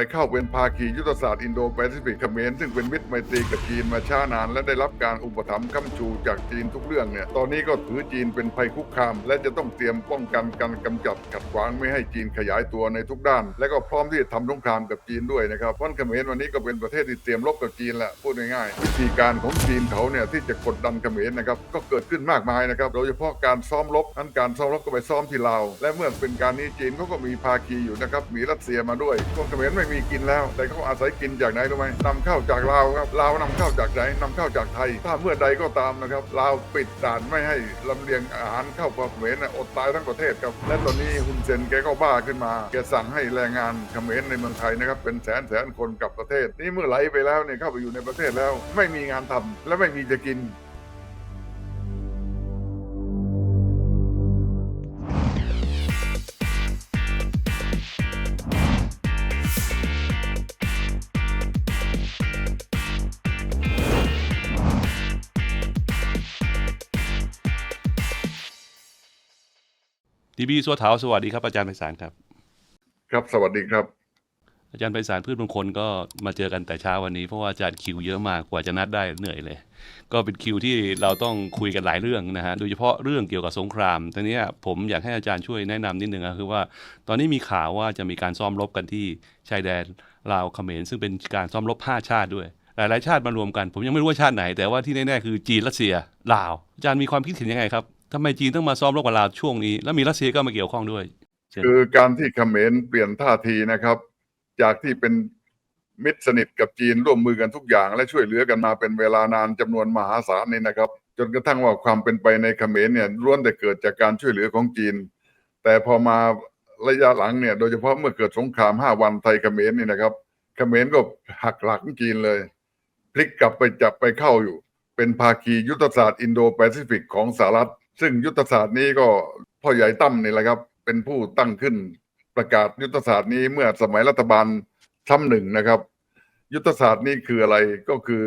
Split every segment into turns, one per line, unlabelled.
ไปเข้าเป็นภาคียุทธศาสตร์อินโดแปซิฟิกเขมรซึ่งเป็นมิตรไมตรีกับจีนมาช้านาน และได้รับการอุปถัมภ์ค้ำชูจากจีนทุกเรื่องเนี่ยตอนนี้ก็ถือจีนเป็นภัยคุกคาม และจะต้องเตรียมป้องกันการกำจัดขัดขวางไม่ให้จีนขยายตัวในทุกด้าน และก็พร้อมที่จะทำสงครามกับจีนด้วยนะครับเพราะเขมรวันนี้ก็เป็นประเทศที่เตรียมรบกับจีนแหละพูดง่ายๆวิธีการของจีนเขาเนี่ยที่จะกดดันเขมรนะครับก็เกิดขึ้นมากมายนะครับโดยเฉพาะการซ้อมรบนั้นการซ้อมรบก็ไปซ้อมที่ลาวและเมื่อเป็นการนี้จีนเขาก็มีภาคีอยู่นะครับมีรัสเซียมาด้วยพวกเขมรไม่มีกินแล้ว แต่เขาอาศัยกินจากไหนรู้ไหมนำเข้าจากลาวครับลาวนำเข้าจากไหนนำเข้าจากไทย ถ้าเมื่อใดก็ตามนะครับลาวปิดด่านไม่ให้ลำเลียงอาหารเข้าเขมรนะอดตายทั้งประเทศครับและตอนนี้ฮุนเซนแกก็บ้าขึ้นมาแกสั่งให้แรงงานเขมรในเมืองไทยนะครับเป็นแสนแสนคนกลับประเทศ นี่เมื่อไหลไปแล้วเนี่ยเข้าไปอยู่ในประเทศแล้ว ไม่มีงานทำและไม่มีจะกิน
ทีบีสัวเถาสวัสดีครับอาจารย์ไพศาลครับ
ครับสวัสดีครับ
อาจารย์ไพศาลพืชมงคลก็มาเจอกันแต่เช้าวันนี้เพราะว่าอาจารย์คิวเยอะมากกว่าจะนัดได้เหนื่อยเลย ก็เป็นคิวที่เราต้องคุยกันหลายเรื่องนะฮะโดยเฉพาะเรื่องเกี่ยวกับสงครามทีนี้ผมอยากให้อาจารย์ช่วยแนะนำนิดนึงก็คือว่า ตอนนี้มีข่าวว่าจะมีการซ้อมรบกันที่ชายแดนลาวเขมรซึ่งเป็นการซ้อมรบห้าชาติด้วยหลายๆชาติมารวมกัน ผมยังไม่รู้ว่าชาติไหน แต่ว่าที่แน่ๆคือจีนรัสเซียลาวอาจารย์มีความคิดเห็นยังไงครับ ทำไมจีนต้องมาซ้อมรบกับลาวช่วงนี้ แล้วมีรัสเซียก็มาเกี่ยวข้องด้วย
คือการที่เขมรเปลี่ยนท่าทีนะครับ จากที่เป็นมิตรสนิทกับจีนร่วมมือกันทุกอย่าง และช่วยเหลือกันมาเป็นเวลานานจำนวนมหาศาลนี่นะครับ จนกระทั่งว่าความเป็นไปในเขมรเนี่ยล้วนแต่เกิดจากการช่วยเหลือของจีน แต่พอมาระยะหลังเนี่ยโดยเฉพาะเมื่อเกิดสงครามห้าวันไทยเขมรนี่นะครับเขมรก็หักหลักจีนเลย พลิกกลับไปจับไปเข้าอยู่ เป็นภาคียุทธศาสตร์อินโดแปซิฟิกของสหรัฐ ซึ่งยุทธศาสตร์นี้ก็พ่อใหญ่ตั้มนี่แหละครับ เป็นผู้ตั้งขึ้นประกาศยุทธศาสตร์นี้เมื่อสมัยรัฐบาลทำหนึ่งนะครับ ยุทธศาสตร์นี้คืออะไรก็คือ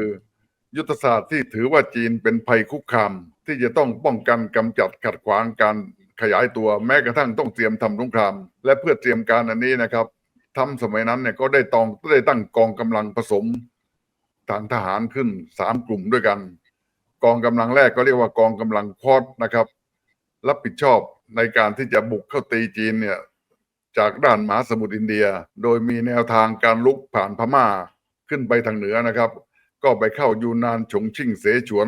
ยุทธศาสตร์ที่ถือว่าจีนเป็นภัยคุกคาม ที่จะต้องป้องกันกำจัดขัดขวางการขยายตัวแม้กระทั่งต้องเตรียมทำสงคราม และเพื่อเตรียมการอันนี้นะครับทำสมัยนั้นเนี่ยก็ได้ตองได้ตั้งกองกำลังผสมทางทหารขึ้นสามกลุ่มด้วยกัน กองกำลังแรกก็เรียกว่ากองกำลังคอดนะครับ รับผิดชอบในการที่จะบุกเข้าตีจีนเนี่ยจากด้านมหาสมุทรอินเดีย โดยมีแนวทางการลุกผ่านพม่าขึ้นไปทางเหนือนะครับ ก็ไปเข้ายูนนานฉงชิ่งเสฉวน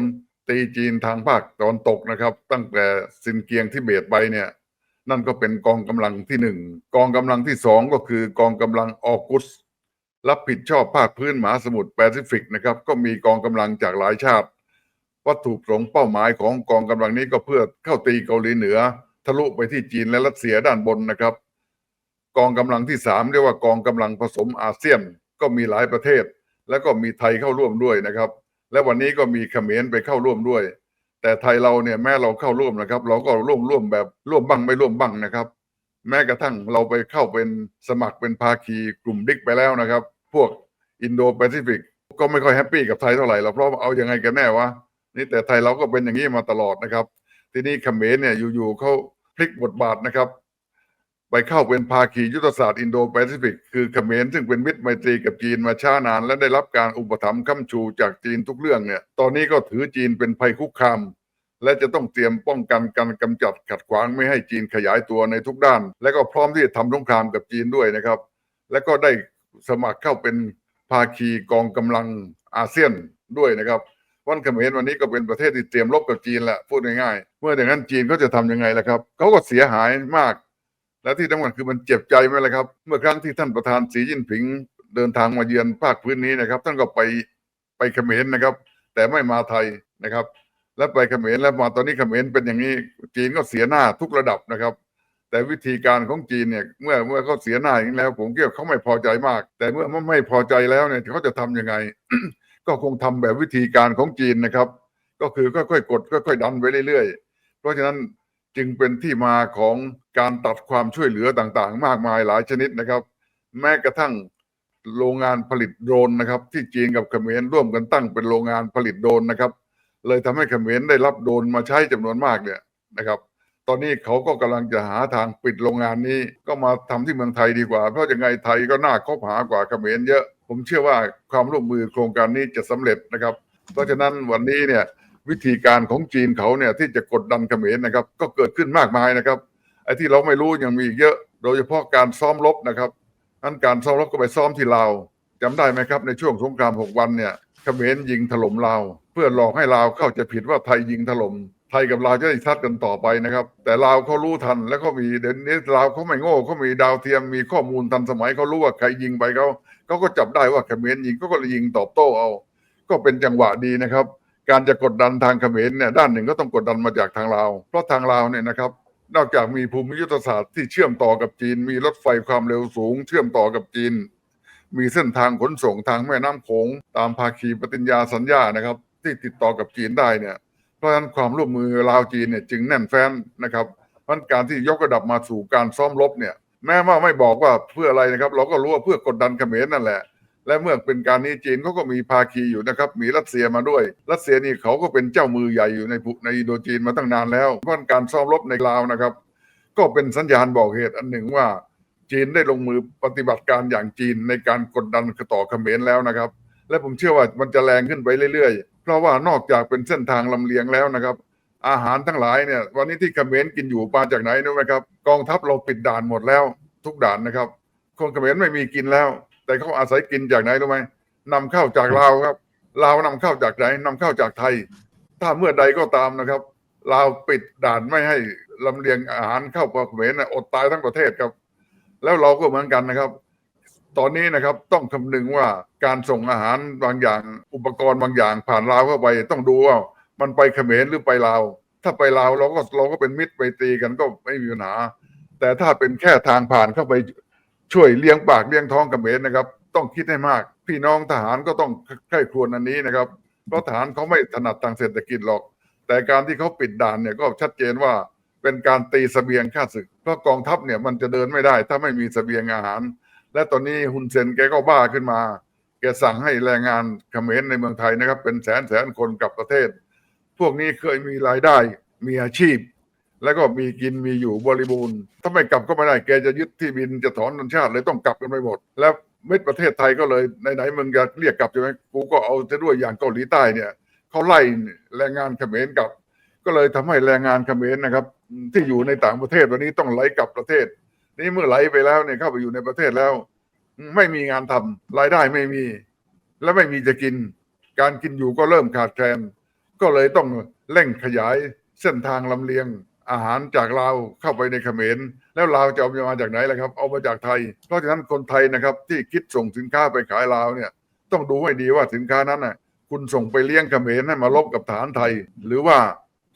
ตีจีนทางภาคตะวันตกนะครับ ตั้งแต่ซินเกียงที่เบตไปเนี่ย นั่นก็เป็นกองกำลังที่หนึ่งกองกำลังที่สองก็คือกองกำลังออกุสรับผิดชอบภาคพื้นมหาสมุทรแปซิฟิกนะครับ ก็มีกองกำลังจากหลายชาติ วัตถุประสงค์เป้าหมายของกองกำลังนี้ก็เพื่อเข้าตีเกาหลีเหนือ ทะลุไปที่จีนและรัสเซียด้านบนนะครับ กองกำลังที่สามเรียกว่ากองกำลังผสมอาเซียนก็มีหลายประเทศ แล้วก็มีไทยเข้าร่วมด้วยนะครับ และวันนี้ก็มีเขมรไปเข้าร่วมด้วย แต่ไทยเราเนี่ยแม้เราเข้าร่วมนะครับ เราก็ร่วมร่วมแบบร่วมบ้างไม่ร่วมบ้างนะครับ แม้กระทั่งเราไปเข้าเป็นสมัครเป็นภาคีกลุ่มดิกไปแล้วนะครับ พวกอินโดแปซิฟิกก็ไม่ค่อยแฮปปี้กับไทยเท่าไหร่เราเพราะว่าเอายังไงกันแน่วะ นี่แต่ไทยเราก็เป็นอย่างนี้มาตลอดนะครับ ทีนี้เขมรเนี่ยอยู่ๆเขาพลิกบทบาทนะครับ ไปเข้าเป็นภาคียุทธศาสตร์อินโดแปซิฟิกคือเขมรซึ่งเป็นมิตรไมตรีกับจีนมาช้านาน และได้รับการอุปถัมภ์ค้ำชูจากจีนทุกเรื่องเนี่ย ตอนนี้ก็ถือจีนเป็นภัยคุกคามและจะต้องเตรียมป้องกันการกำจัดขัดขวางไม่ให้จีนขยายตัวในทุกด้าน และก็พร้อมที่จะทำสงครามกับจีนด้วยนะครับ และก็ได้สมัครเข้าเป็นภาคีกองกำลังอาเซียนด้วยนะครับ วันเขมรวันนี้ก็เป็นประเทศที่เตรียมรบกับจีนแหละพูดง่ายๆเมื่ออย่างนั้นจีนเขาจะทำยังไงล่ะครับเขาก็เสียหายมาก และที่สำคัญคือมันเจ็บใจไหมล่ะครับ เมื่อครั้งที่ท่านประธานสีจิ้นผิงเดินทางมาเยือนภาคพื้นนี้นะครับ ท่านก็ไปไปเขมรนะครับ แต่ไม่มาไทยนะครับ แล้วไปเขมรแล้วมาตอนนี้เขมรเป็นอย่างนี้จีนก็เสียหน้าทุกระดับนะครับแต่วิธีการของจีนเนี่ยเมื่อเมื่อเขาเสียหน้าอย่างแล้ว ผมคิดว่าเขาไม่พอใจมาก แต่เมื่อไม่พอใจแล้วเนี่ยเขาจะทำยังไง ก็คงทำแบบวิธีการของจีนนะครับ ก็คือค่อยๆกดค่อยๆดันไปเรื่อยๆ เพราะฉะนั้นจึงเป็นที่มาของการตัดความช่วยเหลือต่างๆ มากมายหลายชนิดนะครับ แม้กระทั่งโรงงานผลิตโดรนนะครับ ที่จีนกับเขมรร่วมกันตั้งเป็นโรงงานผลิตโดรนนะครับ เลยทำให้เขมรได้รับโดรนมาใช้จำนวนมากเนี่ยนะครับ ตอนนี้เขาก็กำลังจะหาทางปิดโรงงานนี้ก็มาทำที่เมืองไทยดีกว่า เพราะยังไงไทยก็น่าคบหากว่าเขมรเยอะ ผมเชื่อว่าความร่วมมือโครงการนี้จะสำเร็จนะครับ เพราะฉะนั้นวันนี้เนี่ยวิธีการของจีนเขาเนี่ยที่จะกดดันเขมรนะครับ ก็เกิดขึ้นมากมายนะครับไอ้ที่เราไม่รู้ยังมีอีกเยอะ โดยเฉพาะการซ้อมรบนะครับอันการซ้อมรบก็ไปซ้อมที่ลาวจำได้ไหมครับในช่วงสงครามหกวันเนี่ยเขมรยิงถล่มลาว เพื่อหลอกให้ลาวเข้าใจผิดว่าไทยยิงถล่มไทยกับลาวจะได้ทัดกันต่อไปนะครับ แต่ลาวเขารู้ทันแล้วก็มีเดี๋ยวนี้ลาวเขาไม่โง่เขามีดาวเทียมมีข้อมูลทันสมัยเขารู้ว่าใครยิงไปเขา เขาก็จับได้ว่าเขมรยิงเขาก็เลยยิงตอบโต้เอา ก็เป็นจังหวะดีนะครับ การจะกดดันทางเขมรเนี่ยด้านหนึ่งก็ต้องกดดันมาจากทางลาว เพราะทางลาวเนี่ยนะครับ นอกจากมีภูมิยุทธศาสตร์ที่เชื่อมต่อกับจีน มีรถไฟความเร็วสูง เชื่อมต่อกับจีน มีเส้นทางขนส่งทางแม่น้ำโขงตามภาคีปฏิญญาสัญญานะครับ ที่ติดต่อกับจีนได้เนี่ยเพราะฉะนั้นความร่วมมือลาวจีนเนี่ยจึงแน่นแฟ้นนะครับเพราะการที่ยกระดับมาสู่การซ้อมรบเนี่ย แม้ว่าไม่บอกว่าเพื่ออะไรนะครับ เราก็รู้ว่าเพื่อกดดันเขมรนั่นแหละ และเมื่อเป็นการนี้จีนเขาก็มีภาคีอยู่นะครับ มีรัสเซียมาด้วย รัสเซียนี่เขาก็เป็นเจ้ามือใหญ่อยู่ในภูในอินโดจีนมาตั้งนานแล้วเพราะการซ้อมรบในลาวนะครับ ก็เป็นสัญญาณบอกเหตุอันหนึ่งว่า จีนได้ลงมือปฏิบัติการอย่างจีนในการกดดันต่อเขมรแล้วนะครับ และผมเชื่อว่ามันจะแรงขึ้นไปเรื่อยๆ เพราะว่านอกจากเป็นเส้นทางลำเลียงแล้วนะครับ อาหารทั้งหลายเนี่ยวันนี้ที่เขมรกินอยู่มาจากไหนรู้ไหมครับ กองทัพเราปิดด่านหมดแล้ว ทุกด่านนะครับ คนเขมรไม่มีกินแล้ว แต่เขาอาศัยกินจากไหนรู้ไหมนำเข้าจากลาวครับลาวนำเข้าจากไหนนำเข้าจากไทย ถ้าเมื่อใดก็ตามนะครับลาวปิดด่านไม่ให้ลำเลียงอาหารเข้าเขมรนะอดตายทั้งประเทศครับ แล้วเราก็เหมือนกันนะครับ ตอนนี้นะครับต้องคำนึงว่าการส่งอาหารบางอย่างอุปกรณ์บางอย่างผ่านลาวเข้าไปต้องดูว่า มันไปเขมรหรือไปลาว ถ้าไปลาวเราก็เราก็เป็นมิตรไปตีกันก็ไม่มีปัญหา แต่ถ้าเป็นแค่ทางผ่านเข้าไปช่วยเลี้ยงปากเลี้ยงท้องเขมรนะครับ ต้องคิดให้มาก พี่น้องทหารก็ต้องใกล้ควรอันนี้นะครับเพราะทหารเขาไม่ถนัดทางเศรษฐกิจหรอก แต่การที่เขาปิดด่านเนี่ยก็ชัดเจนว่าเป็นการตีเสบียงข้าศึก เพราะกองทัพเนี่ยมันจะเดินไม่ได้ ถ้าไม่มีเสบียงอาหาร และตอนนี้ฮุนเซนแกก็บ้าขึ้นมา แกสั่งให้แรงงานเขมรในเมืองไทยนะครับ เป็นแสนแสนคนกลับประเทศ พวกนี้เคยมีรายได้มีอาชีพ แล้วก็มีกินมีอยู่บริบูรณ์ ถ้าไม่กลับก็ไม่ได้แกจะยึดที่บินจะถอนสัญชาติเลยต้องกลับกันไปหมด แล้วเมิตรประเทศไทยก็เลยไหนๆมึงจะเรียกกลับใช่ไหมกูก็เอาจะด้วยอย่างเกาหลีใต้เนี่ยเขาไล่แรงงานเขมรกลับ ก็เลยทำให้แรงงานเขมรนะครับ ที่อยู่ในต่างประเทศวันนี้ต้องไหลกลับประเทศ นี่เมื่อไหลไปแล้วเนี่ยเข้าไปอยู่ในประเทศแล้ว ไม่มีงานทำรายได้ไม่มี และไม่มีจะกิน การกินอยู่ก็เริ่มขาดแคลน ก็เลยต้องเร่งขยายเส้นทางลำเลียงอาหารจากลาวเข้าไปในเขมร แล้วลาวจะเอามาจากไหนล่ะครับ เอามาจากไทย เพราะฉะนั้นคนไทยนะครับที่คิดส่งสินค้าไปขายลาวเนี่ยต้องดูให้ดีว่าสินค้านั้นน่ะคุณส่งไปเลี้ยงเขมรให้มาลบกับฐานไทย หรือว่า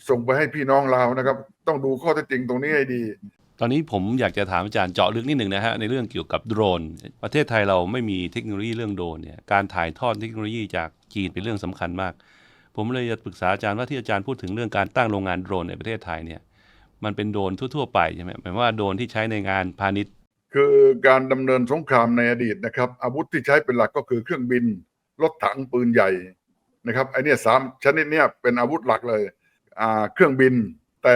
ส่งไปให้พี่น้องลาวนะครับ ต้องดูข้อเท็จจริงตรงนี้ให้ดี
ตอนนี้ผมอยากจะถามอาจารย์เจาะลึกนิดหนึ่งนะฮะในเรื่องเกี่ยวกับโดรน ประเทศไทยเราไม่มีเทคโนโลยีเรื่องโดรนเนี่ยการถ่ายทอดเทคโนโลยีจากจีนเป็นเรื่องสำคัญมาก ผมเลยจะปรึกษาอาจารย์ว่าที่อาจารย์พูดถึงเรื่องการตั้งโรงงานโดรนในประเทศไทยเนี่ย มันเป็นโดรนทั่ว ๆ ไปใช่ไหมหมายว่าโดรนที่ใช้ในงานพาณิชย์
คือการดำเนินสงครามในอดีตนะครับ อาวุธที่ใช้เป็นหลักก็คือเครื่องบิน รถถังปืนใหญ่นะครับไอเนี่ยสามชนิดเนี้ยเป็นอาวุธหลักเลยอ่าเครื่องบิน แต่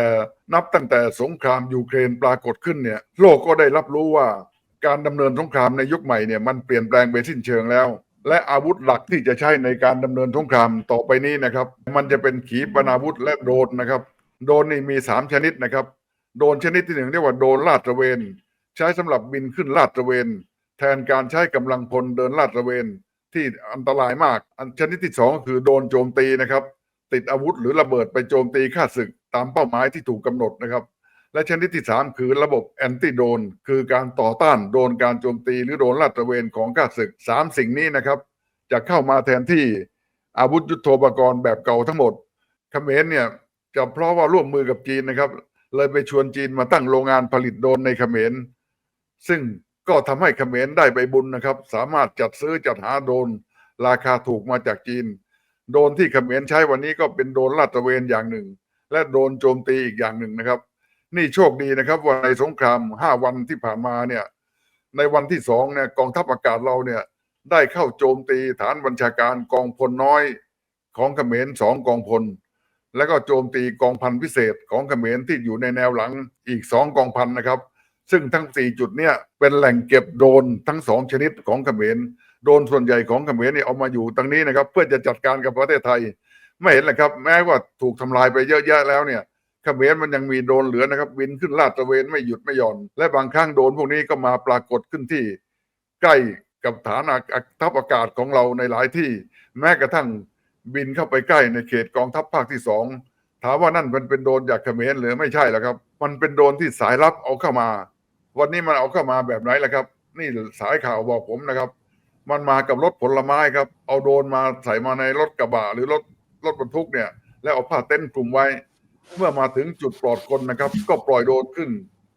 นับตั้งแต่สงครามยูเครนปรากฏขึ้นเนี่ยโลกก็ได้รับรู้ว่าการดำเนินสงครามในยุคใหม่เนี่ยมันเปลี่ยนแปลงไปสิ้นเชิงแล้ว และอาวุธหลักที่จะใช้ในการดำเนินสงครามต่อไปนี้นะครับ มันจะเป็นขีปนาวุธและโดรนนะครับ โดรนนี่มีสามชนิดนะครับ โดรนชนิดที่หนึ่งเรียกว่าโดรนลาดตระเวน ใช้สำหรับบินขึ้นลาดตระเวน แทนการใช้กำลังพลเดินลาดตระเวนที่อันตรายมาก อันชนิดที่สองคือโดรนโจมตีนะครับ ติดอาวุธหรือระเบิดไปโจมตีข้าศึกตามเป้าหมายที่ถูกกำหนดนะครับ และชนิดที่สามคือระบบแอนตี้โดน คือการต่อต้านโดนการโจมตีหรือโดนลาดตระเวนของข้าศึกสามสิ่งนี้นะครับ จะเข้ามาแทนที่อาวุธยุโทโธปกรณ์แบบเก่าทั้งหมดเขมรเนี่ยจะเพราะว่าร่วมมือกับจีนนะครับ เลยไปชวนจีนมาตั้งโรงงานผลิตโดนในเขมร ซึ่งก็ทำให้เขมรได้ใบบุญนะครับ สามารถจัดซื้อจัดหาโดน ราคาถูกมาจากจีน โดนที่เขมรใช้วันนี้ก็เป็นโดนลาดตระเวนอย่างหนึ่ง และโดนโจมตีอีกอย่างหนึ่งนะครับ นี่โชคดีนะครับว่าในสงครามห้าวันที่ผ่านมาเนี่ย ในวันที่สองเนี่ยกองทัพอากาศเราเนี่ย ได้เข้าโจมตีฐานบัญชาการกองพลน้อยของเขมรสองกองพล แล้วก็โจมตีกองพันพิเศษของเขมรที่อยู่ในแนวหลังอีกสองกองพันนะครับ ซึ่งทั้งสี่จุดเนี่ยเป็นแหล่งเก็บโดนทั้งสองชนิดของเขมรโดนส่วนใหญ่ของเขมรเนี่ยเอามาอยู่ตรงนี้นะครับ เพื่อจะจัดการกับประเทศไทย ไม่เห็นเลยครับ แม้ว่าถูกทำลายไปเยอะแยะแล้วเนี่ย เขมรมันยังมีโดนเหลือนะครับบินขึ้นลาดตระเวนไม่หยุดไม่หย่อน และบางครั้งโดนพวกนี้ก็มาปรากฏขึ้นที่ ใกล้กับฐานอากทัพอากาศของเราในหลายที่ แม้กระทั่งบินเข้าไปใกล้ในเขตกองทัพภาคที่สองถามว่านั่นมันเป็นโดนจากเขมรหรือไม่ใช่ล้วครับ มันเป็นโดนที่สายลับเอาเข้ามา วันนี้มันเอาเข้ามาแบบไหนล่ะครับ นี่สายข่าวบอกผมนะครับ มันมากับรถผลไม้ครับ เอาโดนมาใส่มาในรถกระบะหรือรถรถบรรทุกเนี่ย แล้วเอาผ้าเต็นท์คลุมไว้ เมื่อมาถึงจุดปลอดคนนะครับ ก็ปล่อยโดรนขึ้น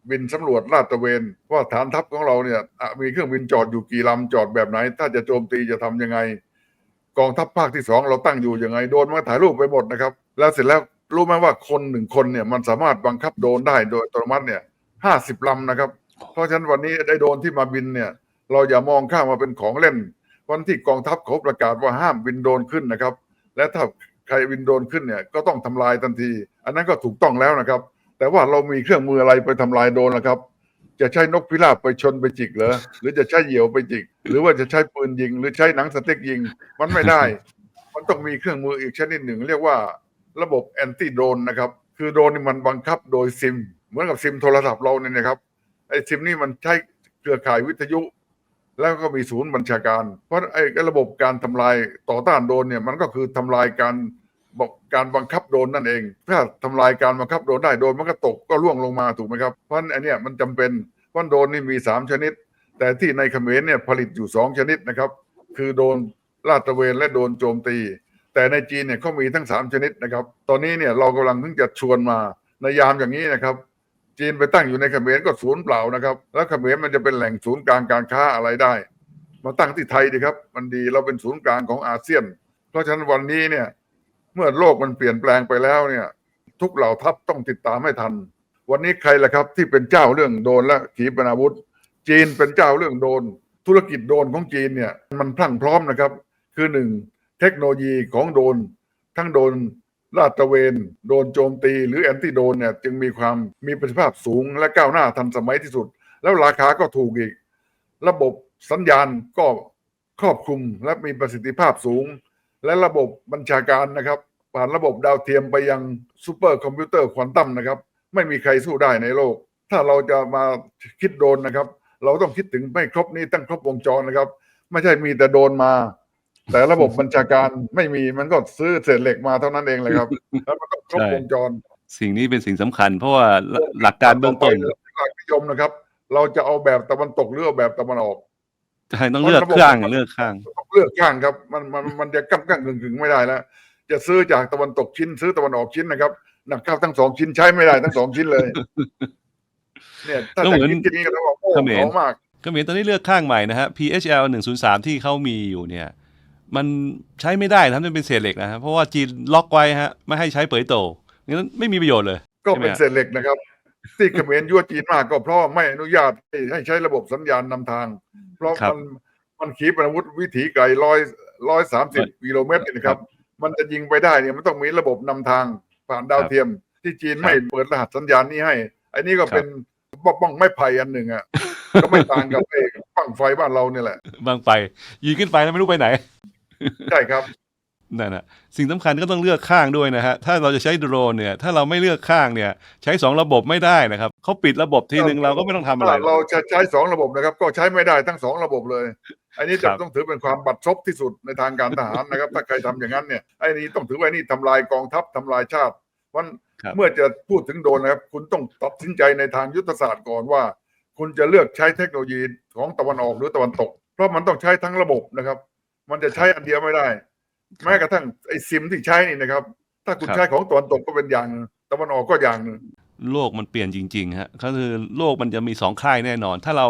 บินสำรวจลาดตระเวน ว่าฐานทัพของเราเนี่ยมีเครื่องบินจอดอยู่กี่ลำจอดแบบไหน ถ้าจะโจมตีจะทำยังไง กองทัพภาคที่สองเราตั้งอยู่ยังไงโดนมาถ่ายรูปไปหมดนะครับ แล้วเสร็จแล้วรู้ไหมว่าคนหนึ่งคนเนี่ยมันสามารถบังคับโดรนได้โดยอัตโนมัติเนี่ยห้าสิบลำนะครับ เพราะฉะนั้นวันนี้ได้โดนที่มาบินเนี่ย เราอย่ามองข้ามมาเป็นของเล่น วันที่กองทัพเขาประกาศว่าห้ามบินโดรนขึ้นนะครับ และถ้าใครบินโดรนขึ้นเนี่ยก็ต้องทำลายทันที อันนั้นก็ถูกต้องแล้วนะครับ แต่ว่าเรามีเครื่องมืออะไรไปทำลายโดรนะครับ จะใช้นกพิราบไปชนไปจิกเหรอหรือจะใช้เหยี่ยวไปจิก หรือว่าจะใช้ปืนยิง หรือใช้หนังสติ๊กยิง มันไม่ได้ มันต้องมีเครื่องมืออีกชนิดหนึ่ง เรียกว่าระบบแอนตี้โดรนนะครับ คือโดรนนี่มันบังคับโดยซิม เหมือนกับซิมโทรศัพท์เราเนี่ยนะครับไอ้ซิมนี่มันใช้เครือข่ายวิทยุแล้วก็มีศูนย์บัญชาการ เพราะไอ้ระบบการทำลายต่อต้านโดรนเนี่ยมันก็คือทำลายการ กการบังคับโดนนั่นเอง ถ้าทำลายการบังคับโดนได้โดนมันก็ตกก็ร่วงลงมาถูกไหมครับเพราะอันเนี้ยมันจำเป็นเพราะโดนนี่มีสามชนิด แต่ที่ในเขมรเนี่ยผลิตอยู่สองชนิดนะครับ คือโดนลาดตระเวนและโดนโจมตี แต่ในจีนเนี่ยเขามีทั้งสามชนิดนะครับ ตอนนี้เนี่ยเรากำลังเพิ่งจะชวนมาในยามอย่างนี้นะครับจีนไปตั้งอยู่ในเขมรก็ศูนย์เปล่านะครับ แล้วเขมรมันจะเป็นแหล่งศูนย์กลางการค้าอะไรได้ มาตั้งที่ไทยดีครับ มันดีเราเป็นศูนย์กลางของอาเซียน เพราะฉะนั้นวันนี้เนี่ย เมื่อโลกมันเปลี่ยนแปลงไปแล้วเนี่ย ทุกเหล่าทัพต้องติดตามให้ทัน วันนี้ใครล่ะครับที่เป็นเจ้าเรื่องโดนและขีปนาวุธ จีนเป็นเจ้าเรื่องโดน ธุรกิจโดนของจีนเนี่ยมันพรั่งพร้อมนะครับ คือหนึ่งเทคโนโลยีของโดน ทั้งโดนลาดตระเวน โดนโจมตี หรือแอนตี้โดนเนี่ยจึงมีความมีประสิทธิภาพสูงและก้าวหน้าทันสมัยที่สุด แล้วราคาก็ถูกอีก ระบบสัญญาณก็ครอบคลุมและมีประสิทธิภาพสูง และระบบบัญชาการนะครับ ผ่านระบบดาวเทียมไปยังซูเปอร์คอมพิวเตอร์ควอนตัมนะครับ ไม่มีใครสู้ได้ในโลก ถ้าเราจะมาคิดโดรนนะครับ เราต้องคิดถึงไม่ครบนี้ตั้งครบวงจรนะครับ ไม่ใช่มีแต่โดรนมา แต่ระบบบัญชาการไม่มีมันก็ซื้อเศษเหล็กมาเท่านั้นเองเลยครับ แล้วมันต้องครบวงจร
สิ่งนี้เป็นสิ่งสำคัญ เพราะว่าหลักการเบื้องต้น
หลักนิยมนะครับ เราจะเอาแบบตะวันตกหรือเอาแบบตะวันออก
ใช่ต้องเลือกข้างเลือกข้าง
ต้องเลือกข้างครับ มันมันมันจะก้ำก้ำกึ่งกึ่งไม่ได้แล้วจะซื้อจากตะวันตกชิ้น ซื้อตะวันออกชิ้นนะครับหนักข้าวทั้งสองชิ้นใช้ไม่ได้ทั้งสองชิ้นเลย เนี่ยถ้า
ก็
จะ
เหมือน
คิดที่นี้ก็ต้องบอกโอ้
เขมร
เขามาก
ก็เหมือนตอนนี้เลือกข้างใหม่นะฮะ PHL 103 ที่เขามีอยู่เนี่ย มันใช้ไม่ได้นะมันเป็นเศษเหล็กนะฮะเพราะว่าจีนล็อกไว้ฮะ ไม่ให้ใช้เผยโตงั้นไม่มีประโยชน์เลย
ก็
ใช่ไหม
เป็น
ฮะ
เศษเหล็กนะครับ ที่เขมรยั่วจีนมากก็เพราะไม่อนุญาตให้ให้ใช้ระบบสัญญาณนำทาง เพราะ
ครับ
มันมันขีปนาวุธวิถีไกลร้อยร้อยสามสิบกิโลเมตรเนี่ยนะครับ มันจะยิงไปได้เนี่ยมันต้องมีระบบนำทางผ่านดาวเทียม ที่จีน
ครับ
ไม่เปิดรหัสสัญญาณนี้ให้ อันนี้ก็
ครับ
เป็นบ้องบ้องไม้ไผ่อันหนึ่งอะ ก็ไม่ต่างกับไอ้บ้างไฟบ้านเราเนี่ยแหละ
บางไป ยิงขึ้นไปแล้วไม่รู้ไปไหน
ใช่ครับ
นั่นนะสิ่งสำคัญก็ต้องเลือกข้างด้วยนะฮะ ถ้าเราจะใช้โดรนเนี่ย ถ้าเราไม่เลือกข้างเนี่ย ใช้สองระบบไม่ได้นะครับ เขาปิดระบบทีหนึ่งเราก็ไม่ต้องทำอะไร
ถ้าเราจะใช้สองระบบนะครับ ก็ใช้ไม่ได้ทั้งสองระบบเลย อันนี้
ค
จะ
รับ
ต้องถือเป็นความบัดซบที่สุดในทางการทหารนะครับ ถ้าใครทำอย่างนั้นเนี่ย ไอ้นี้ต้องถือว่าไอ้นี่ทำลายกองทัพทำลายชาติวัน
ครับ
เมื่อจะพูดถึงโดรนนะครับ คุณต้องตัดสินใจในทางยุทธศาสตร์ก่อนว่า คุณจะเลือกใช้เทคโนโลยีของตะวันออกหรือตะวันตก เพราะมันต้องใช้ทั้งระบบนะครับ มันจะใช้อันเดียวไม่ได้ แม้กระทั่งไอ้ซิมที่ใช้นี่นะครับ ถ้าคุณ
ครับ
ใช้ของตะวันตกก็เป็นอย่างหนึ่งตะวันออกก็อย่างหนึ่ง
โลกมันเปลี่ยนจริงๆฮะก็คือโลกมันจะมีสองค่ายแน่นอน ถ้าเรา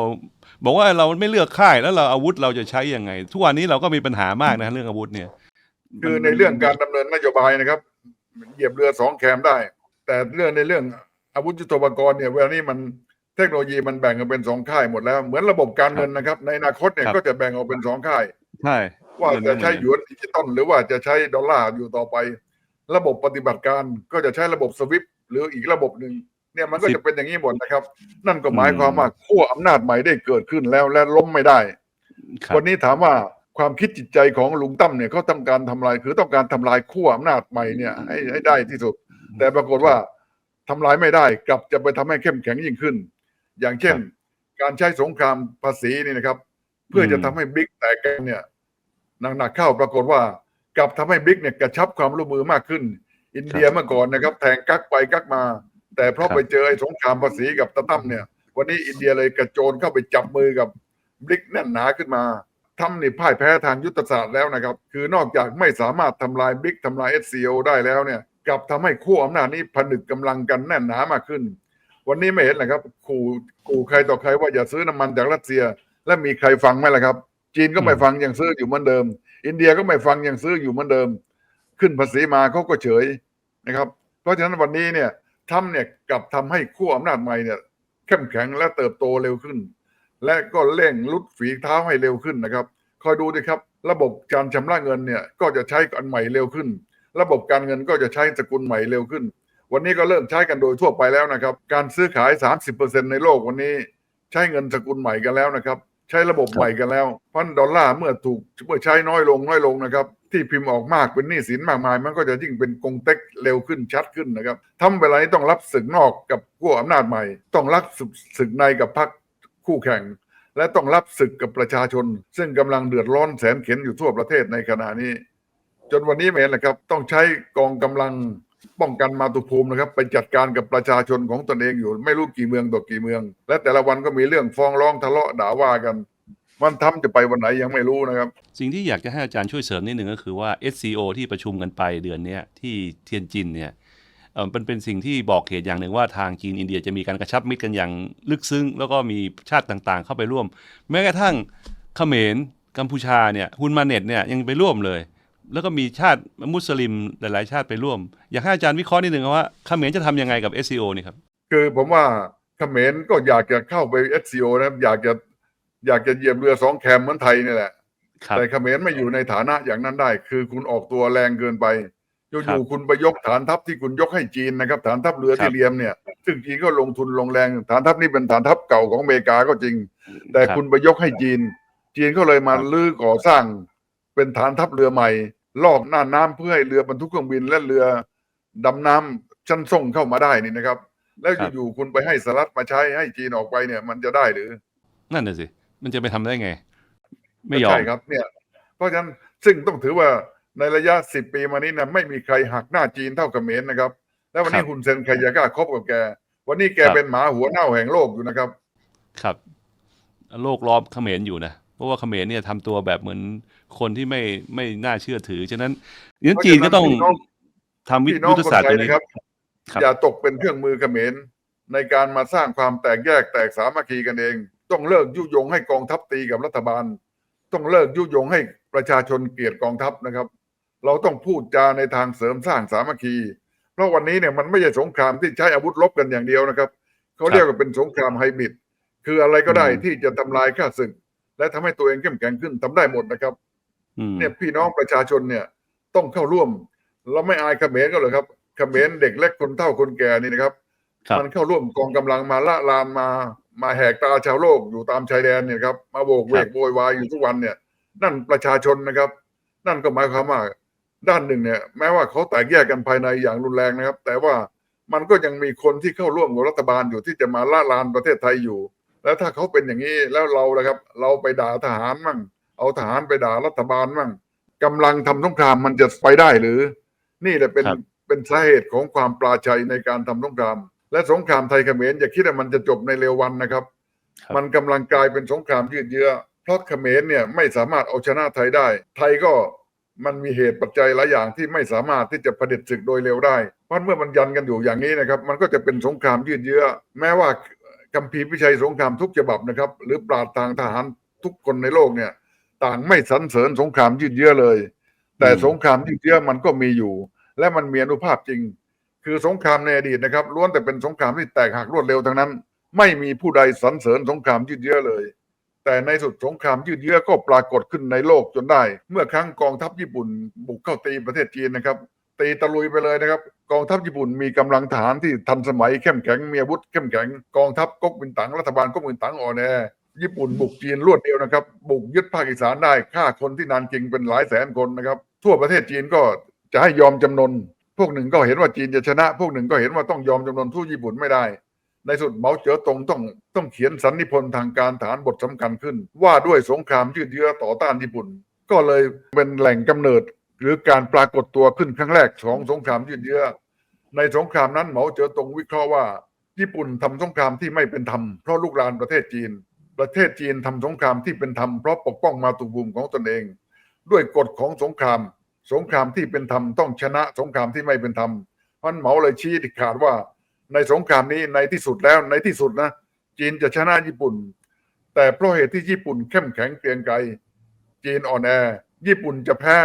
บอกว่าเราไม่เลือกค่ายแล้วเราอาวุธเราจะใช้ยังไง ทุกวันนี้เราก็มีปัญหามากนะเรื่องอาวุธเนี่ย
คือในเรื่องการดำเนินนโยบายนะครับ เหยียบเรือสองแคมได้ แต่เรื่องในเรื่องอาวุธยุทโธปกรณ์เนี่ยเวลานี้มันเทคโนโลยีมันแบ่งกันเป็นสองค่ายหมดแล้ว เหมือนระบบการเงินนะครับ ในอนาคตเนี่ย
ครับ
ก็จะแบ่งออกเป็นสองค่าย
ใช่
ว่า
เรื่องนี้
จะใช้หยวนดิจิตอลหรือว่าจะใช้ดอลลาร์อยู่ต่อไป ระบบปฏิบัติการก็จะใช้ระบบสวิปหรืออีกระบบหนึ่งเนี่ยมันก็จะเป็นอย่างนี้หมดนะครับ นั่นก็หมายความว่าขั้วอำนาจใหม่ได้เกิดขึ้นแล้วและล้มไม่ได้
ครับ
วันนี้ถามว่าความคิดจิตใจของลุงตั้มเนี่ยเขาต้องการทำลายคือต้องการทำลายขั้วอำนาจใหม่เนี่ยให้ให้ได้ที่สุด แต่ปรากฏว่าทำลายไม่ได้กลับจะไปทำให้เข้มแข็งยิ่งขึ้น อย่างเช่น การใช้สงครามภาษีนี่นะครับ เพื่อจะทำให้บิ๊กแตกกันเนี่ย หนักๆเข้าปรากฏว่า กลับทำให้บิ๊กเนี่ยกระชับความร่วมมือมากขึ้น อินเดียเมื่อก่อนนะครับ แทงกักไปกักมา แต่เพราะ
ครับ
ไปเจอไอ้สงครามภาษีกับตะตั้มเนี่ย วันนี้อินเดียเลยกระโจนเข้าไปจับมือกับบิ๊กแน่นหนาขึ้นมาทำนี่พ่ายแพ้ทางยุทธศาสตร์แล้วนะครับ คือนอกจากไม่สามารถทำลายบิ๊กทำลายเอสซีโอได้แล้วเนี่ยกลับทำให้ขั้วอำนาจนี้ผนึกกำลังกันแน่นหนามากขึ้น วันนี้ไม่เห็นเหรอครับขู่ขู่ใครต่อใครว่าอย่าซื้อน้ำมันจากรัสเซีย และมีใครฟังไหมล่ะครับ จีนก็ไม่ฟังยังซื้ออยู่เหมือนเดิม อินเดียก็ไม่ฟังยังซื้ออยู่เหมือนเดิม ขึ้นภาษีมาเขาก็เฉยนะครับ เพราะฉะนั้นวันนี้เนี่ยทำเนี่ยกลับทำให้ขั้วอำนาจใหม่เนี่ยเข้มแข็งและเติบโตเร็วขึ้น และก็เร่งลุดฝีเท้าให้เร็วขึ้นนะครับคอยดูดิครับ ระบบการชำระเงินเนี่ยก็จะใช้กันใหม่เร็วขึ้น ระบบการเงินก็จะใช้สกุลใหม่เร็วขึ้น วันนี้ก็เริ่มใช้กันโดยทั่วไปแล้วนะครับ การซื้อขาย 30%ในโลกวันนี้ใช้เงินสกุลใหม่กันแล้วนะครับ ใช้ระบบใหม่กันแล้วพันดอลลาร์เมื่อถูกเมื่อใช้น้อยลงน้อยลงนะครับ ที่พิมพ์ออกมากเป็นหนี้สินมากมาย มันก็จะยิ่งเป็นกงเต็กเร็วขึ้นชัดขึ้นนะครับทำเวลานี้ต้องรับศึกนอกกับขั้วอำนาจใหม่ ต้องรับศึกในกับพรรคคู่แข่ง และต้องรับศึกกับประชาชน ซึ่งกำลังเดือดร้อนแสนเข็นอยู่ทั่วประเทศในขณะนี้ จนวันนี้ไม่เห็นนะครับ ต้องใช้กองกำลัง ป้องกันมาตุภูมินะครับไปจัดการกับประชาชนของตนเองอยู่ ไม่รู้กี่เมืองต่อกี่เมือง และแต่ละวันก็มีเรื่องฟ้องร้องทะเลาะด่าว่ากัน มันทำจะไปวันไหนยังไม่รู้นะครับ
สิ่งที่อยากจะให้อาจารย์ช่วยเสริมนิดหนึ่งก็คือว่า SCO ที่ประชุมกันไปเดือนนี้ที่เทียนจินเนี่ยมันเป็นสิ่งที่บอกเหตุอย่างหนึ่งว่าทางจีนอินเดียจะมีการกระชับมิตรกันอย่างลึกซึ้ง แล้วก็มีชาติต่างๆ เข้าไปร่วม แม้กระทั่งเขมรกัมพูชาเนี่ยฮุนมาเน็ตเนี่ยยังไปร่วมเลย แล้วก็มีชาติมุสลิมหลายๆ ชาติไปร่วม อยากให้อาจารย์วิเคราะห์นิดหนึ่งว่าเขมรจะทำยังไงกับ SCO นี่ครับ
คือผมว่าเขมรก็อยากจะเข้าไปเอสซีโอนะครับอยากจะอยากจะเหยียบเรือสองแคมเหมือนไทยนี่แหละ
ครับ
แต่เขมรไม่อยู่ในฐานะอย่างนั้นได้ คือคุณออกตัวแรงเกินไป
ครั
อยู่
บ
ๆคุณไปยกฐานทัพที่คุณยกให้จีนนะครับ ฐานทัพเรือ
ครั
ที่
บ
เลียมเนี่ย ซึ่งจีนก็ลงทุนลงแรง ฐานทัพนี้เป็นฐานทัพเก่าของอเมริกาก็จริง แต่
ครับ
คุณไปยกให้จีน จีนก็เลยมา
ครับ
ลื้อก่อสร้างเป็นฐานทัพเรือใหม่ ลอกหน้าน้ำเพื่อให้เรือบรรทุกเครื่องบินและเรือดำน้ำชั้นส่งเข้ามาได้นี่นะครับ แล้วอยู่ๆคุณไปให้สหรัฐมาใช้ให้จีนออกไปเนี่ย มันจะได้หรือ
นั่นน่ะสิ มันจะไปทำได้ไง ไม่ยอม
ใช่ครับเนี่ย เพราะฉะนั้นซึ่งต้องถือว่าในระยะสิบปีมานี้นะไม่มีใครหักหน้าจีนเท่าเขมรนะครับ แล้ววันนี้
ครับ
ฮุนเซนใครจะกล้าคบกับแก วันนี้แก
ครับ
เป็นหมาหัวเน่าแห่งโลกอยู่นะครับ
ครับ โลกล้อมเขมรอยู่นะ เพราะว่าเขมรเนี่ยทำตัวแบบเหมือน คนที่ไม่ไม่น่าเชื่อถือ ฉะนั้นงั้นจีนก็ต้อง
เพราะฉะนั้น
ทำวิ
พี่น้อ
ยุ
ง
ทธ
คน
ศาสตร์
ไท
ตั
ยว
นี้
นะครับ
ครับ
อย่าตกเป็นเครื่องมือเขมรในการมาสร้างความแตกแยกแตกสามัคคีกันเอง ต้องเลิกยุยงให้กองทัพตีกับรัฐบาล ต้องเลิกยุยงให้ประชาชนเกลียดกองทัพนะครับ เราต้องพูดจาในทางเสริมสร้างสามัคคี เพราะวันนี้เนี่ยมันไม่ใช่สงครามที่ใช้อาวุธรบกันอย่างเดียวนะครับเขาเรียกว่าเป็นสงครามไฮบริดคืออะไรก็ได้
อืม
ที่จะทำลายข้าศึก และทำให้ตัวเองเข้มแข็งขึ้นทำได้หมดนะครับ
อืม
เนี่ยพี่น้องประชาชนเนี่ย ต้องเข้าร่วม เราไม่อายเขมรก็เลยครับเขมรเด็กเล็กคนเฒ่าคนแก่นี่นะครับ
ครับ
มันเข้าร่วมกองกำลังมาละลานมามาแหกตาชาวโลกอยู่ตามชายแดนเนี่ยครับมาโบกเวกโวยวายอยู่ทุกวันเนี่ย นั่นประชาชนนะครับ นั่นก็หมายความว่าด้านหนึ่งเนี่ย แม้ว่าเขาแตกแยกกันภายในอย่างรุนแรงนะครับ แต่ว่ามันก็ยังมีคนที่เข้าร่วมกับรัฐบาลอยู่ที่จะมาละลานประเทศไทยอยู่ แล้วถ้าเขาเป็นอย่างนี้แล้วเรานะครับ เราไปด่าทหารมั่ง เอาทหารไปด่ารัฐบาลมั่งกำลังทำสงครามมันจะไปได้หรือ นี่แหละเป็น
ครับ
เป็นสาเหตุของความปราชัยในการทำสงคราม และสงครามไทยเขมรอย่าคิดว่ามันจะจบในเร็ววันนะครับ
ครับ
มันกำลังกลายเป็นสงครามยืดเยื้อเพราะเขมรเนี่ยไม่สามารถเอาชนะไทยได้ ไทยก็มันมีเหตุปัจจัยหลายอย่างที่ไม่สามารถที่จะเผด็จศึกโดยเร็วได้ เพราะเมื่อมันยันกันอยู่อย่างนี้นะครับ มันก็จะเป็นสงครามยืดเยื้อ แม้ว่าคัมภีร์พิชัยสงครามทุกฉบับนะครับ หรือปราดทางทหารทุกคนในโลกเนี่ย ต่างไม่สรรเสริญสงครามยืดเยื้อเลย แต่
อืม
สงครามยืดเยื้อมันก็มีอยู่ และมันมีอนุภาพจริง คือสงครามในอดีตนะครับล้วนแต่เป็นสงครามที่แตกหักรวดเร็วทั้งนั้น ไม่มีผู้ใดสรรเสริญสงครามยืดเยื้อเลย แต่ในสุดสงครามยืดเยื้อก็ปรากฏขึ้นในโลกจนได้ เมื่อครั้งกองทัพญี่ปุ่นบุกเข้าตีประเทศจีนนะครับตีตะลุยไปเลยนะครับ กองทัพญี่ปุ่นมีกำลังทหารที่ทันสมัยเข้มแข็งมีอาวุธเข้มแข็งกองทัพก๊กมินตั๋งรัฐบาลก๊กมินตั๋งอ่อนแอ ญี่ปุ่นบุกจีนรวดเดียวนะครับ บุกยึดภาคอีสานได้ฆ่าคนที่นานจริงเป็นหลายแสนคนนะครับ ทั่วประเทศจีนก็จะให้ยอมจำนน พวกหนึ่งก็เห็นว่าจีนจะชนะ พวกหนึ่งก็เห็นว่าต้องยอมจำนนทูตญี่ปุ่นไม่ได้ ในสุดเหมาเจ๋อตงต้องต้องเขียนสันนิพนธ์ทางการฐานบทสำคัญขึ้น ว่าด้วยสงครามยืดเยื้อต่อต้านญี่ปุ่น ก็เลยเป็นแหล่งกำเนิดหรือการปรากฏตัวขึ้นครั้งแรกของสงครามยืดเยื้อ ในสงครามนั้นเหมาเจ๋อตงวิเคราะห์ว่า ญี่ปุ่นทำสงครามที่ไม่เป็นธรรมเพราะลูกลานประเทศจีน ประเทศจีนทำสงครามที่เป็นธรรมเพราะปกป้องมาตุภูมิของตนเอง ด้วยกฎของสงคราม สงครามที่เป็นธรรมต้องชนะสงครามที่ไม่เป็นธรรมพันเหมาเลยชี้ขาดว่า ในสงครามนี้ในที่สุดแล้วในที่สุดนะ จีนจะชนะญี่ปุ่น แต่เพราะเหตุที่ญี่ปุ่นเข้มแข็งเกรียงไกรจีนอ่อนแอ ญี่ปุ่นจะแพ้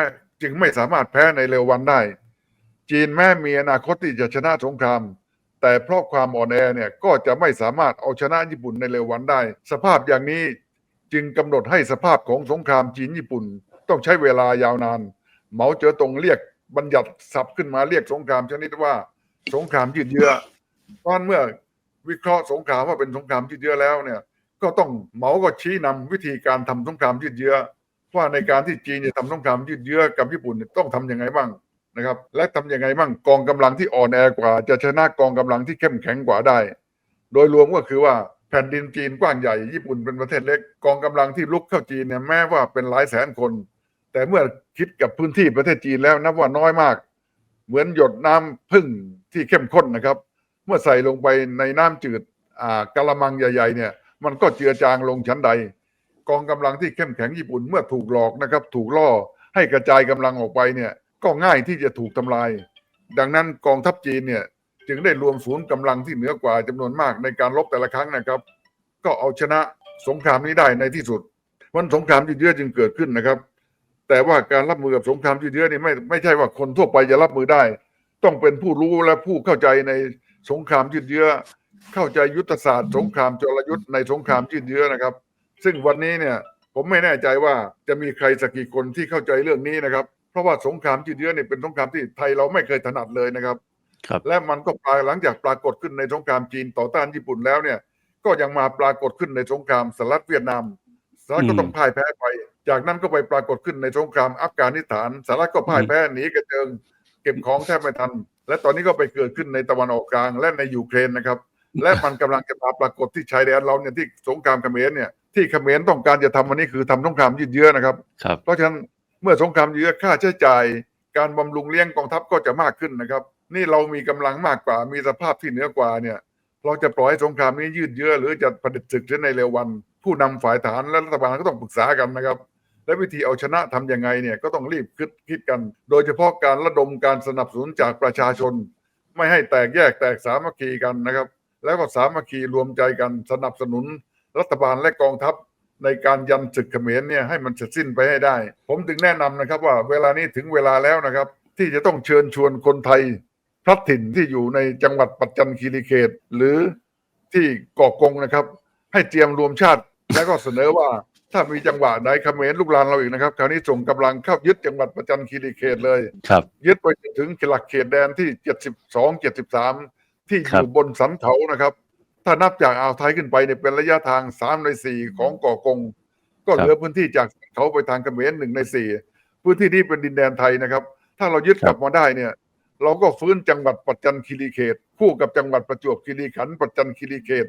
จึงไม่สามารถแพ้ในเร็ววันได้ จีนแม้มีอนาคตที่จะชนะสงคราม แต่เพราะความอ่อนแอเนี่ยก็จะไม่สามารถเอาชนะญี่ปุ่นในเร็ววันได้ สภาพอย่างนี้จึงกำหนดให้สภาพของสงครามจีนญี่ปุ่น ต้องใช้เวลายาวนาน เหมาเจ๋อตงเรียกบัญญัติศัพท์ขึ้นมาเรียกสงครามชนิดว่าสงครามยืดเยื้อเพราะฉะนั้นเมื่อวิเคราะห์สงครามว่าเป็นสงครามยืดเยื้อแล้วเนี่ยก็ต้องเหมาก็ชี้นำวิธีการทำสงครามยืดเยื้อว่าในการที่จีนจะทำสงครามยืดเยื้อกับญี่ปุ่นต้องทำยังไงบ้าง นะครับและทำยังไงบ้างกองกำลังที่อ่อนแอกว่า จะชนะกองกำลังที่เข้มแข็งกว่าได้ โดยรวมก็คือว่าแผ่นดินจีนกว้างใหญ่ญี่ปุ่นเป็นประเทศเล็กกองกำลังที่ลุกเข้าจีนเนี่ยแม้ว่าเป็นหลายแสนคน แต่เมื่อคิดกับพื้นที่ประเทศจีนแล้วนับว่าน้อยมาก เหมือนหยดน้ำพึ่งที่เข้มข้นนะครับ เมื่อใส่ลงไปในน้ำจืดอ่ากะละมังใหญ่ ๆ เนี่ย มันก็เจือจางลงชั้นใด กองกำลังที่เข้มแข็งญี่ปุ่นเมื่อถูกหลอกนะครับ ถูกล่อให้กระจายกำลังออกไปเนี่ย ก็ง่ายที่จะถูกทำลาย ดังนั้นกองทัพจีนเนี่ยจึงได้รวมศูนย์กำลังที่เหนือกว่าจำนวนมากในการรบแต่ละครั้งนะครับ ก็เอาชนะสงครามนี้ได้ในที่สุดวันสงครามยืดเยื้อจึงเกิดขึ้นนะครับ แต่ว่าการรับมือกับสงครามยืดเยื้อนี่ไม่ไม่ใช่ว่าคนทั่วไปจะรับมือได้ ต้องเป็นผู้รู้และผู้เข้าใจในสงครามยืดเยื้อ เข้าใจยุทธศาสตร์สงครามจรยุทธ์ในสงครามยืดเยื้อนะครับ ซึ่งวันนี้เนี่ยผมไม่แน่ใจว่าจะมีใครสักกี่คนที่เข้าใจเรื่องนี้นะครับ เพราะว่าสงครามยืดเยื้อเนี่ยเป็นสงครามที่ไทยเราไม่เคยถนัดเลยนะครับ
ครับ
และมันก็ปรากหลังจากปรากฏขึ้นในสงครามจีนต่อต้านญี่ปุ่นแล้วเนี่ย ก็ยังมาปรากฏขึ้นในสงครามสหรัฐเวียดนามสหรัฐก็ต้องพ่ายแพ้ไป จากนั้นก็ไปปรากฏขึ้นในสงครามอัฟกานิสถานสหรัฐก็พ่ายแพ้หนีกระเจิง เก็บของแทบไม่ทัน และตอนนี้ก็ไปเกิดขึ้นในตะวันออกกลางและในยูเครนนะครับ และมันกำลังจะมาปรากฏที่ชายแดนเราเนี่ยที่สงครามเขมรเนี่ยที่เขมรต้องการจะทำวันนี้คือทำสงครามยืดเยื้อนะครับ
ครับ
เพราะฉะนั้น เมื่อสงครามเยื้อค่าใช้จ่าย การบำรุงเลี้ยงกองทัพก็จะมากขึ้นนะครับ นี่เรามีกำลังมากกว่ามีสภาพที่เหนือกว่าเนี่ย เราจะปล่อยสงครามนี้ยืดเยื้อหรือจะผลิตศึกในเร็ววัน ผู้นำฝ่ายทหารและรัฐบาลก็ต้องปรึกษากันนะครับ และวิธีเอาชนะทำยังไงเนี่ยก็ต้องรีบคิดคิดกัน โดยเฉพาะการระดมการสนับสนุนจากประชาชน ไม่ให้แตกแยกแตกสามัคคีกันนะครับ แล้วก็สามัคคีรวมใจกันสนับสนุนรัฐบาลและกองทัพ ในการยันศึกเขมรเนี่ยให้มันเสร็จสิ้นไปให้ได้ ผมถึงแนะนำนะครับว่าเวลานี้ถึงเวลาแล้วนะครับ ที่จะต้องเชิญชวนคนไทยพลัดถิ่นที่อยู่ในจังหวัดปัจจันคีรีเขต หรือที่เกาะกงนะครับ ให้เตรียมรวมชาติ แล้วก็เสนอว่าถ้ามีจังหวะไหนเขมรลูกหลานเราอีกนะครับ คราวนี้ส่งกำลังเข้ายึดจังหวัดประจันคีรีเขตเลย
ครับ
ยึดไปจนถึงหลักเขตแดนที่ 72 73 ที่อ
ครับ
ยู่บนสันเขานะครับ ถ้านับจากอ่าวไทยขึ้นไปเนี่ยเป็นระยะทาง3ใน4ของเกาะกง ก็เหลือพื้นที่จากสันเขาไปทางเขมรหนึ่งในสี่พื้นที่นี้เป็นดินแดนไทยนะครับ ถ้าเรายึดกลับมาได้เนี่ย เราก็ฟื้นจังหวัดปัจจันคีรีเขต คู่กับจังหวัดประจวบคีรีขันธ์ปัจจันคีรีเขต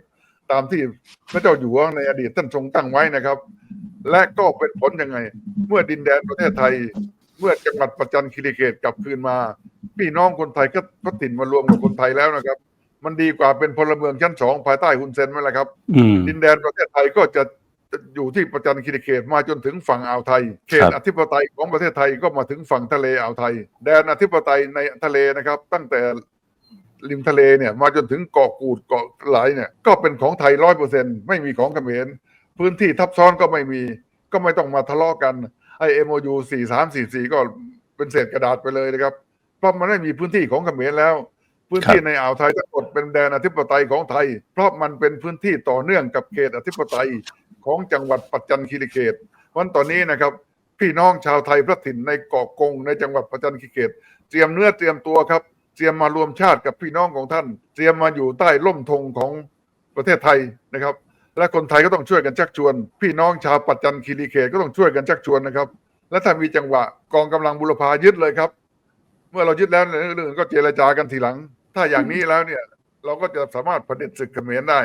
ตามที่พระเจ้าอยู่หัวในอดีตท่านทรงตั้งไว้นะครับ และก็เป็นผลยังไง เมื่อดินแดนประเทศไทย เมื่อจังหวัดประจันคีรีเขตกลับคืนมา พี่น้องคนไทยก็ก็ถิ่นมารวมกับคนไทยแล้วนะครับ มันดีกว่าเป็นพลเมืองชั้นสองภายใต้ฮุนเซนไหมล่ะครับ
อืม
ดินแดนประเทศไทยก็จะอยู่ที่ประจันคีรีเขตมาจนถึงฝั่งอ่าวไทย เขต
ครับ
อธิปไตยของประเทศไทยก็มาถึงฝั่งทะเลอ่าวไทย แดนอธิปไตยในทะเลนะครับ ตั้งแต่ริมทะเลเนี่ยมาจนถึงเกาะกูดเกาะไหลเนี่ยก็เป็นของไทยร้อยเปอร์เซ็นไม่มีของเขมรพื้นที่ทับซ้อนก็ไม่มี ก็ไม่ต้องมาทะเลาะกันไอเอ็มโอยูสี่สามสี่สี่ก็เป็นเศษกระดาษไปเลยนะครับเพราะมันไม่มีพื้นที่ของเขมรแล้ว พื้นที่ในอ่าวไทยทั้งหมดเป็นแดนอธิปไตยของไทย เพราะมันเป็นพื้นที่ต่อเนื่องกับเขตอธิปไตยของจังหวัดปัจจันคีรีเขตวันตอนนี้นะครับพี่น้องชาวไทยพระถิ่นในเกาะกงในจังหวัดประจันคีเขต เตรียมเนื้อเตรียมตัวครับ เตรียมมารวมชาติกับพี่น้องของท่าน เตรียมมาอยู่ใต้ร่มธงของประเทศไทยนะครับ และคนไทยก็ต้องช่วยกันชักชวน พี่น้องชาวปัจจันคีรีเขตก็ต้องช่วยกันชักชวนนะครับ และถ้ามีจังหวะกองกำลังบุรพายึดเลยครับ เมื่อเรายึดแล้วเรื่องอื่นก็เจรจากันทีหลัง ถ้าอย่างนี้แล้วเนี่ย เราก็จะสามารถผลิตศึกเขมรได้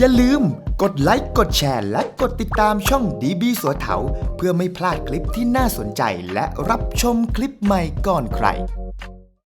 อย่าลืมกดไลค์กดแชร์และกดติดตามช่องดีบีสัวเถาเพื่อไม่พลาดคลิปที่น่าสนใจและรับชมคลิปใหม่ก่อนใคร